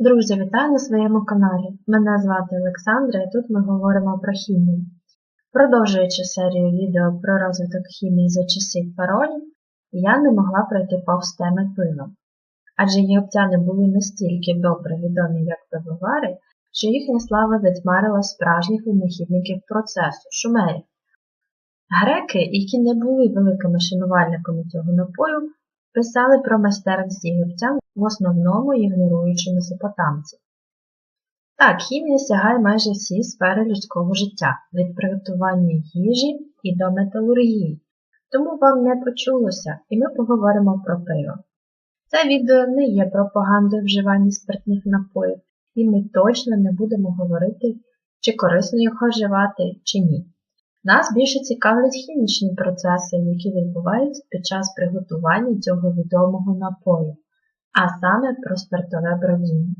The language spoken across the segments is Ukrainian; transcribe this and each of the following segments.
Друзі, вітаю на своєму каналі. Мене звати Олександра і тут ми говоримо про хімію. Продовжуючи серію відео про розвиток хімії за часів фаронів, я не могла пройти повз теми пива. Адже єгиптяни були настільки добре відомі як пивовари, що їхня слава затьмарила справжніх винахідників процесу шумерів. Греки, які не були великими шанувальниками цього напою, писали про майстерність єгиптян в основному ігноруючи месопотамців. Так, хімія сягає майже всі сфери людського життя, від приготування їжі і до металургії, тому вам не почулося, і ми поговоримо про пиво. Це відео не є пропагандою вживання спиртних напоїв, і ми точно не будемо говорити, чи корисно їх вживати, чи ні. Нас більше цікавлять хімічні процеси, які відбуваються під час приготування цього відомого напою, а саме про спиртове бродіння.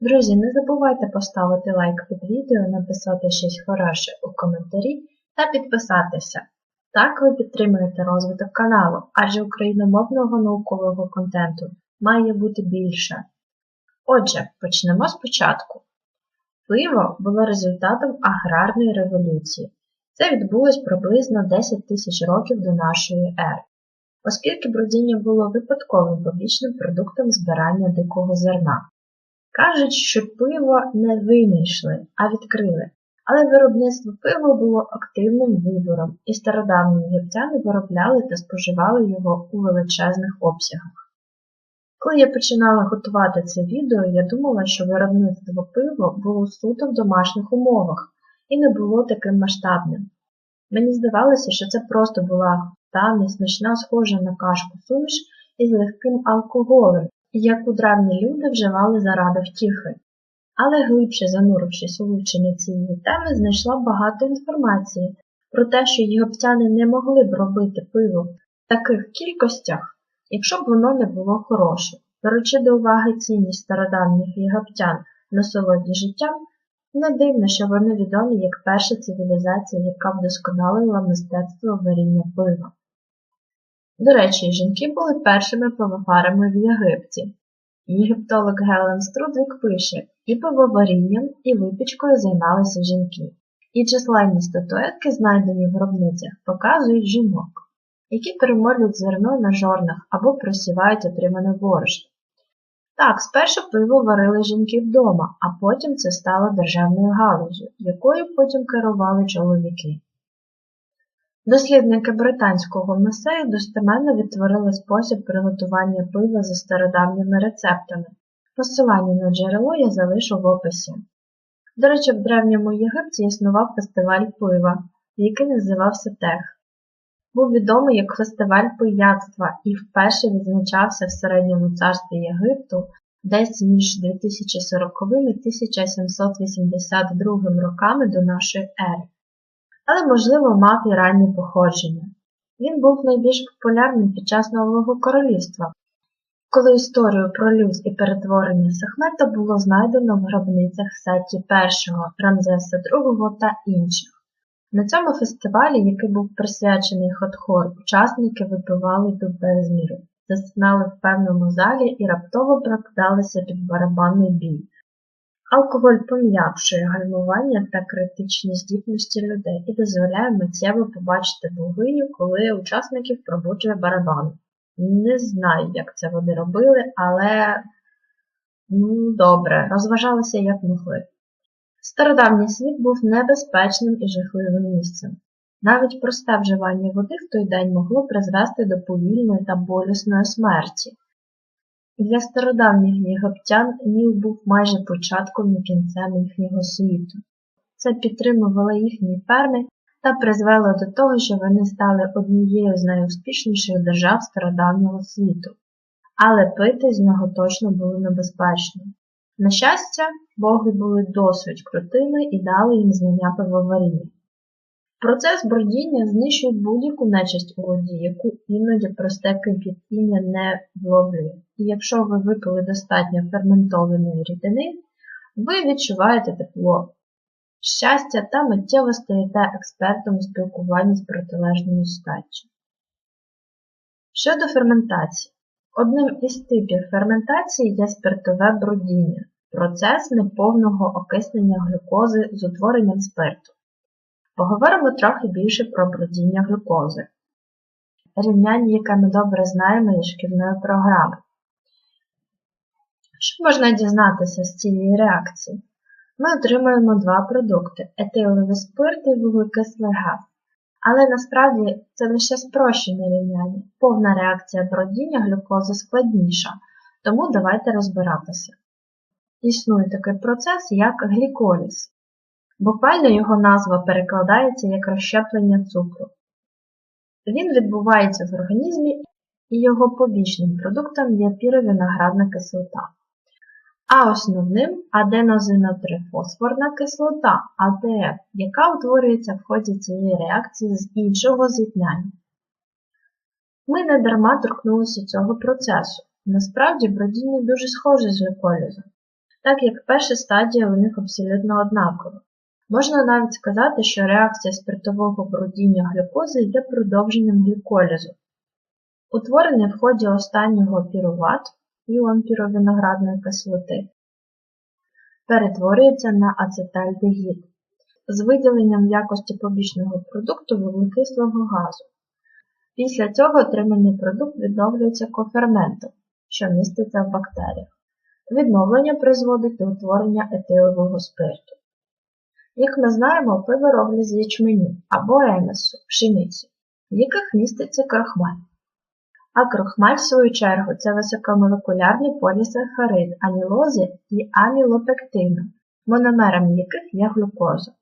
Друзі, не забувайте поставити лайк під відео, написати щось хороше у коментарі та підписатися. Так ви підтримуєте розвиток каналу, адже україномовного наукового контенту має бути більше. Отже, почнемо спочатку. Пиво було результатом аграрної революції. Це відбулось приблизно 10 тисяч років до нашої ери, оскільки бродіння було випадковим побічним продуктом збирання дикого зерна. Кажуть, що пиво не винайшли, а відкрили, але виробництво пива було активним вибором, і стародавні єгиптяни виробляли та споживали його у величезних обсягах. Коли я починала готувати це відео, я думала, що виробництво пива було суто в домашніх умовах і не було таким масштабним. Мені здавалося, що це просто була та несмачна схожа на кашку суміш із легким алкоголем, яку древні люди вживали заради втіхи. Але глибше занурившись у вивчення цієї теми, знайшла багато інформації про те, що єгиптяни не могли б робити пиво в таких кількостях якщо б воно не було хороше. Беручи до уваги цінність стародавніх єгиптян на солоді життям, не дивно, що вони відомі як перша цивілізація, яка вдосконалила мистецтво варіння пива. До речі, жінки були першими пивоварами в Єгипті. Єгиптолог Гелен Струдлик пише, і пивоварінням, і випічкою займалися жінки, і численні статуетки, знайдені в гробницях, показують жінок які перемолюють зерно на жорнах або просівають отримане борошно. Так, спершу пиво варили жінки вдома, а потім це стало державною галузю, якою потім керували чоловіки. Дослідники британського музею достеменно відтворили спосіб приготування пива за стародавніми рецептами. Посилання на джерело я залишу в описі. До речі, в Древньому Єгипті існував фестиваль пива, який називався Тех був відомий як фестиваль пияцтва і вперше відзначався в середньому царстві Єгипту десь між 2040 і 1782 роками до нашої ери, але, можливо, мав і раннє походження. Він був найбільш популярним під час Нового Королівства, коли історію про люз і перетворення Сахмета було знайдено в гробницях Сеті I, Рамзеса II та інших. На цьому фестивалі, який був присвячений хот-хор, учасники випивали до безміру, засинали в певному залі і раптово прокидалися під барабанний бій. Алкоголь пом'якшує гальмування та критичні здібності людей і дозволяє миттєво побачити богиню, коли учасників пробуджує барабан. Не знаю, як це вони робили, але ну, добре, розважалися як могли. Стародавній світ був небезпечним і жахливим місцем. Навіть просте вживання води в той день могло призвести до повільної та болісної смерті. Для стародавніх єгиптян Ніл був майже початком і кінцем їхнього світу. Це підтримувало їхні ферми та призвело до того, що вони стали однією з найуспішніших держав стародавнього світу, але пити з нього точно було небезпечно. На щастя, боги були досить крутими і дали їм знання пивоваріння. Процес бродіння знищує будь-яку нечисть у воді, яку іноді просте кип'ятіння не вловлює. І якщо ви випили достатньо ферментованої рідини, ви відчуваєте тепло, щастя та миттєво стаєте експертом у спілкуванні з протилежною статтю. Щодо ферментації. Одним із типів ферментації є спиртове бродіння – процес неповного окиснення глюкози з утворенням спирту. Поговоримо трохи більше про бродіння глюкози. Рівняння, яке ми добре знаємо із шкільної програми. Що можна дізнатися з цієї реакції? Ми отримуємо два продукти етиловий спирт і вуглекислий газ. Але насправді це лише спрощене рівняння. Повна реакція бродіння глюкози складніша, тому давайте розбиратися. Існує такий процес, як гліколіз. Буквально його назва перекладається як розщеплення цукру. Він відбувається в організмі і його побічним продуктом є піровиноградна кислота. А основним аденозинотрифосфорна кислота АТФ, яка утворюється в ході цієї реакції з іншого з'єднання. Ми не дарма торкнулися цього процесу. Насправді бродіння дуже схоже з гліколізом, так як перша стадія у них абсолютно однакова. Можна навіть сказати, що реакція спиртового бродіння глюкози є продовженням гліколізу. Утворений в ході останнього піруват іон піровиноградної кислоти перетворюється на ацетальдегід з виділенням якості побічного продукту вуглекислого газу. Після цього отриманий продукт відновлюється коферментом, що міститься в бактеріях. Відновлення призводить до утворення етилового спирту. Як ми знаємо, пиво роблять з ячменю або емесу, пшениці, в яких міститься крахмаль. А крохмаль, в свою чергу, це високомолекулярні полісахарид, амілози і амілопектину, мономерами яких є глюкоза.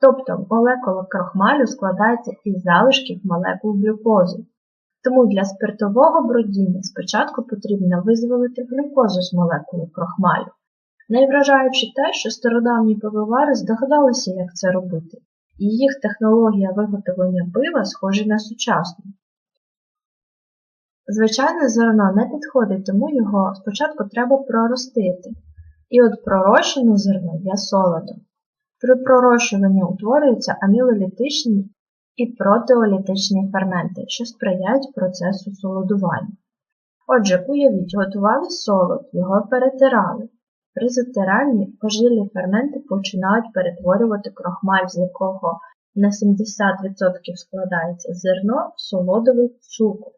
Тобто молекула крохмалю складається із залишків молекул глюкози. Тому для спиртового бродіння спочатку потрібно визволити глюкозу з молекули крохмалю. Найвражаючи те, що стародавні пивовари здогадалися, як це робити, і їх технологія виготовлення пива схожа на сучасну. Звичайне зерно не підходить, тому його спочатку треба проростити. І от пророщене зерно є солодом. При пророщуванні утворюються амілолітичні і протеолітичні ферменти, що сприяють процесу солодування. Отже, уявіть, готували солод, його перетирали. При затиранні пожилі ферменти починають перетворювати крохмаль, з якого на 70% складається зерно солодовий цукор.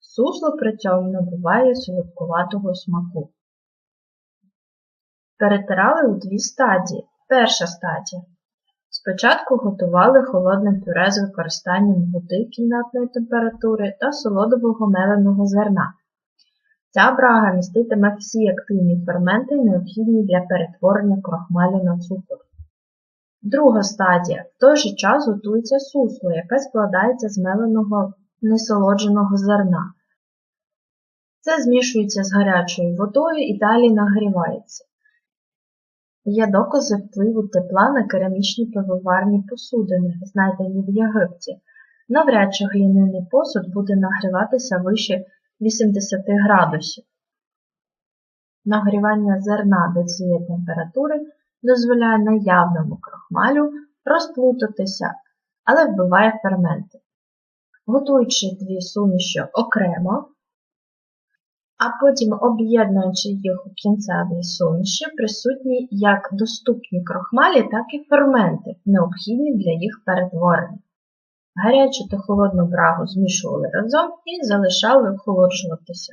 Сусло при цьому набуває солодкуватого смаку. Перетирали у дві стадії. Перша стадія. Спочатку готували холодне пюре з використанням води кімнатної температури та солодового меленого зерна. Ця брага міститиме всі активні ферменти, необхідні для перетворення крохмалю на цукор. Друга стадія. В той же час готується сусло, яке складається з меленого несолодженого зерна. Це змішується з гарячою водою і далі нагрівається. Є докази впливу тепла на керамічні пивоварні посудини, знайдені в Єгипті. Навряд чи глиняний посуд буде нагріватися вище 80 градусів. Нагрівання зерна до цієї температури дозволяє наявному крохмалю розплутатися, але вбиває ферменти. Готуючи дві суміші окремо, а потім об'єднуючи їх у кінцевій суміші, присутні як доступні крохмалі, так і ферменти, необхідні для їх перетворення. Гарячу та холодну брагу змішували разом і залишали охолоджуватися,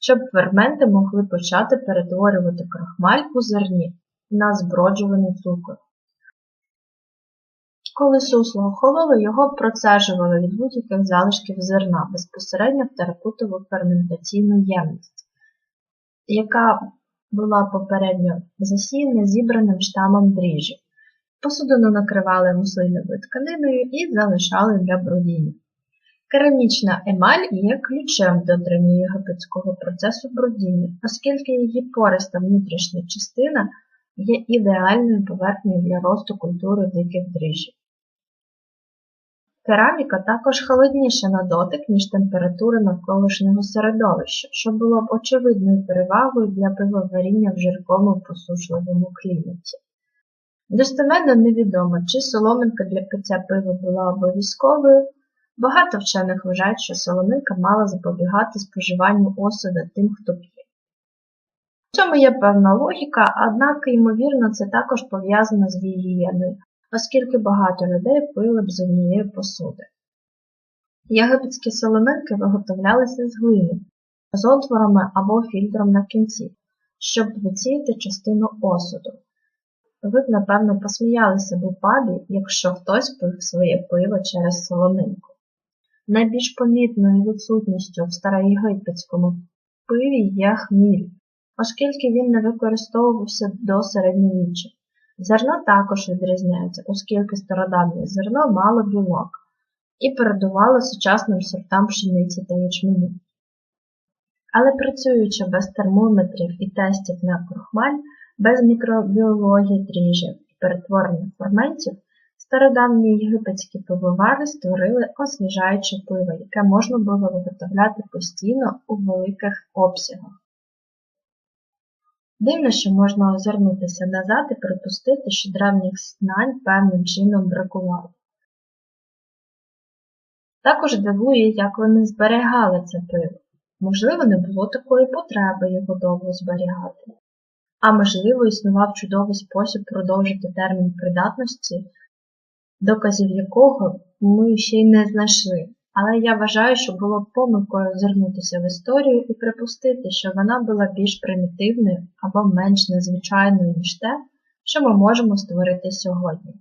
щоб ферменти могли почати перетворювати крахмаль у зерні на зброджуваний цукор. Коли сусло охололо, його процежували від будь-яких залишків зерна безпосередньо в терапутову ферментаційну ємність, яка була попередньо засіяна зібраним штамом дріжджів. Посудину накривали муслиновою тканиною і залишали для бродіння. Керамічна емаль є ключем до древньоєгипетського процесу бродіння, оскільки її пориста внутрішня частина є ідеальною поверхнею для росту культури диких дріжджів. Кераміка також холодніша на дотик, ніж температура навколишнього середовища, що було б очевидною перевагою для пивоваріння в жиркому посушливому кліматі. Достеменно невідомо, чи соломинка для пиття пива була обов'язковою, Багато вчених вважають, що солонинка мала запобігати споживанню осуда тим, хто п'є. В цьому є певна логіка, однак, ймовірно, це також пов'язано з гігієною, оскільки багато людей пили б з однієї посуди. Єгипетські солонинки виготовлялися з глини, з отворами або фільтром на кінці, щоб відсіяти частину осуду. Ви б, напевно, посміялися б у пабі, якщо хтось пив своє пиво через солонинку. Найбільш помітною відсутністю в староєгипетському пиві є хміль, оскільки він не використовувався до середньовіччя. Зерно також відрізняється, оскільки стародавнє зерно мало білок і передувало сучасним сортам пшениці та ячменю. Але працюючи без термометрів і тестів на крохмаль, без мікробіології дріжджів і перетворення ферментів, стародавні єгипетські пивовари створили освіжаюче пиво, яке можна було виготовляти постійно у великих обсягах. Дивно, що можна озирнутися назад і припустити, що древніх знань певним чином бракувало. Також дивує, як вони зберігали це пиво. Можливо, не було такої потреби його довго зберігати. А можливо, існував чудовий спосіб продовжити термін придатності, доказів якого ми ще й не знайшли. Але я вважаю, що було помилкою звернутися в історію і припустити, що вона була більш примітивною або менш незвичайною, ніж те, що ми можемо створити сьогодні.